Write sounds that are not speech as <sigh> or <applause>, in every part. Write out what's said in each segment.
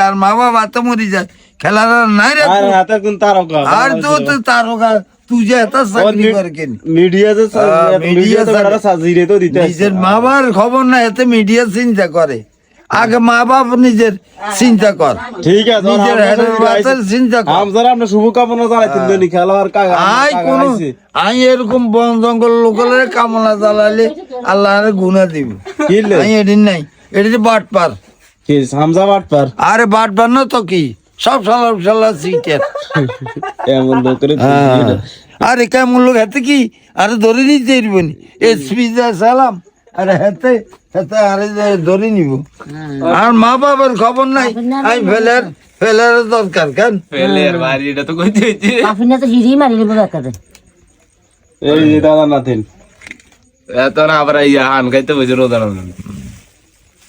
আর মা বাবা তো মরি যায়। খেলার নাই রে আর তো তো তারকা। তুই যে এত চাকরি করে কেন? মিডিয়া যে মিডিয়া তো সাজিয়ে তো দিতে নিজের মা বাবার খবর না এতে মিডিয়া চিন্তা করে। আগে মা বাপ নিজের চিন্তা কর। ঠিক আছে নিজের হেডের চিন্তা কর। আমজার আপনি শুভকামনা জানাইতেন দিন খেলোয়াড় কাগা আই কোন আই এরকম বন জঙ্গল লোকালের কামনা জ্বালালে আল্লাহ গুণা দিব। এদিন নাই। এটি বাট পার কি হামজা বাট আরে বাট পার না তো কি? সব সালা সালা সিটের এমন লোকের আরে কেমন লোক হাতে কি? আরে ধরে নিতে পারবনি এসপি যা সালাম। আরে হাতে হাতে আরে ধরে নিব। আর মা বাবার খবর নাই? আমি ফেলার ফেলার দরকার কেন? পেলের বাড়ি এটা তো কইতে হইছে। কাফিনা তো হিরি মারি দেবো একাতে এই যে দাদা নাথেন এত না আবার ইয়া হান খাইতে বলে রাত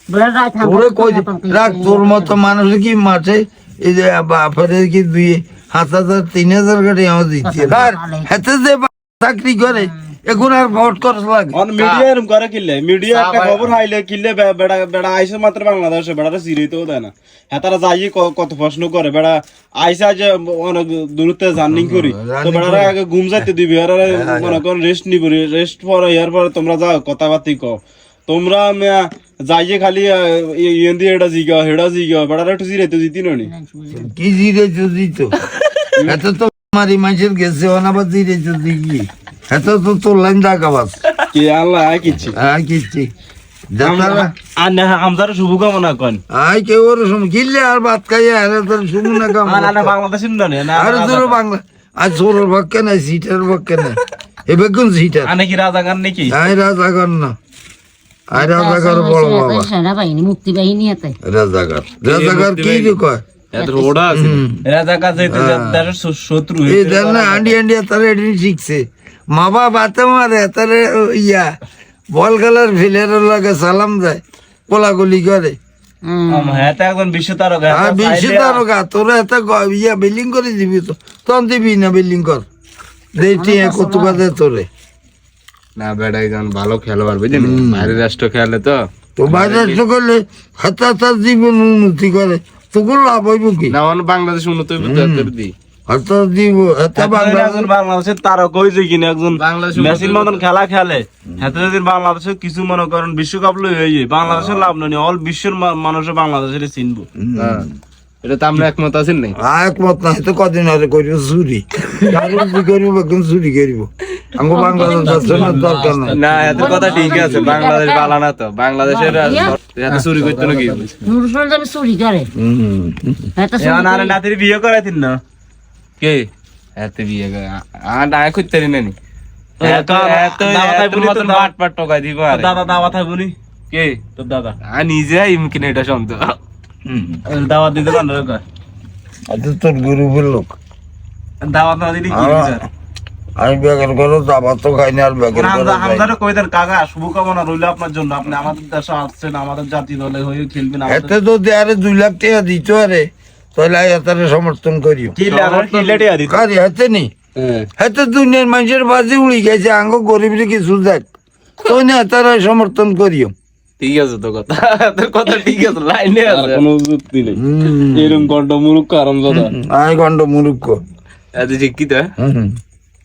ওরে কই রাখ তোর মতো মানুষ কি মাঠে এই যে বাপের কি দুই সাত হাজার তিন হাজার গাড়ি আমার দিচ্ছে? <laughs> আর হাতে যে চাকরি করে এখন আর ভোট করস লাগে। অন মিডিয়া এরম করে কিলে মিডিয়া একটা খবর হাইলে কিলে বেড়া বেড়া আইসে মাত্র বাংলাদেশে বেড়াটা সিরিতেও দেয় না। হ্যাঁ তারা যাই কত প্রশ্ন করে। বেড়া আইসা যে অনেক দূরত্বে জার্নিং করি। তো বেড়ারা আগে ঘুম যাইতে দিবি। আর মনে করেন রেস্ট নিব। রেস্ট পরে ইয়ার পরে তোমরা যাও কথাবার্তি কও। তোমরা মিয়া যাইয়ে খালি ইয়েন দিয়ে এটা জিগা হেডা জিগা বেড়ারা একটু জিরাইতে জিতি নি কি জিরে তো এত তো মারি মানুষের গেছে অনাবার জিরে চুদি কি এত তো তোর লাইন দেখাবাস কি আল্লাহ কিচ্ছি আর কিচ্ছি আর না বাংলাদেশের না এবার কোন সিটার আনে কি রাজা গান নাকি আই রাজাগর না আই রাজাগর বড় বাবা। সেনাবাহিনী মুক্তি বাহিনী কি কয়? মা বাতে মারে তারে ইয়া বল খেলার ফিলের লাগে সালাম দেয় কোলাগুলি করে। হ্যাঁ বিশ্ব তারকা বিশ্ব তারকা তোরা এত ইয়া বিল্ডিং করে দিবি তো? তখন দিবি না বিল্ডিং কর। দেখি কত কথা তোরে। না বেড়া একজন ভালো খেলোয়াড় বুঝলি? বাইরের রাষ্ট্র খেলে তো। তো বাইরে তো করলে হাতা হাতার জীবন উন্নতি করে তোকে লাভ হইব কি? না মানে বাংলাদেশ উন্নত হইবে তো এত দি। খেলা খেলে। কিছু মনে করেন বিশ্বকাপ লই হয়ে যায় বাংলাদেশের লাভ নেই অল বিশ্বের মানুষে বাংলাদেশের চিনবো। এটা তো আমরা একমত আছেন নাই একমত নাই তো কদিন <laughs> আরে করিব চুরি চুরি করিব। বাংলাদেশ দরকার নাই? না এত কথা ঠিক আছে বাংলাদেশ বালা না তো বাংলাদেশের এত চুরি করতে নাকি? নুরুসমান যাবে চুরি করে। হুম। এত এখন আরে নাতির বিয়ে করাইতেন না। কে? এত বিয়ে করে। ডায় করতে পারি নানি। এত এত এত পাট টকা দিব আর। দাদা দাওয়া কে? তোর দাদা। আর নিজে ইমকিন এটা শুনত। দাওয়াত দিতে পারল আর তোর গ্রুপের লোক। দাওয়াত না দিলে কি আমি বেগের করে দাবার তো খাই না আর করে খাই। হামজারে কই দেন কাকা শুভকামনা রইল আপনার জন্য। আপনি আমাদের দেশে আসছেন আমাদের জাতি দলে হয়ে খেলবেন এতে তো আরে দুই লাখ টাকা দিত আরে তাহলে এতারে সমর্থন করিও। কি লেনার কি লেটে আদি কারি হাতে নি। হাতে দুনিয়ার মানুষের বাজে উড়ি গেছে আঙ্গ গরিব কিছু দেখ। তো না তারা সমর্থন করিও। ঠিক আছে তো কথা। তোর কথা ঠিক আছে লাইনে আছে। কোনো যুক্তি নেই। এরকম কণ্ঠ মুরুখ কারণ দাদা আয় গন্ড মুরুক্ষ এত শিক্ষিত হ্যাঁ?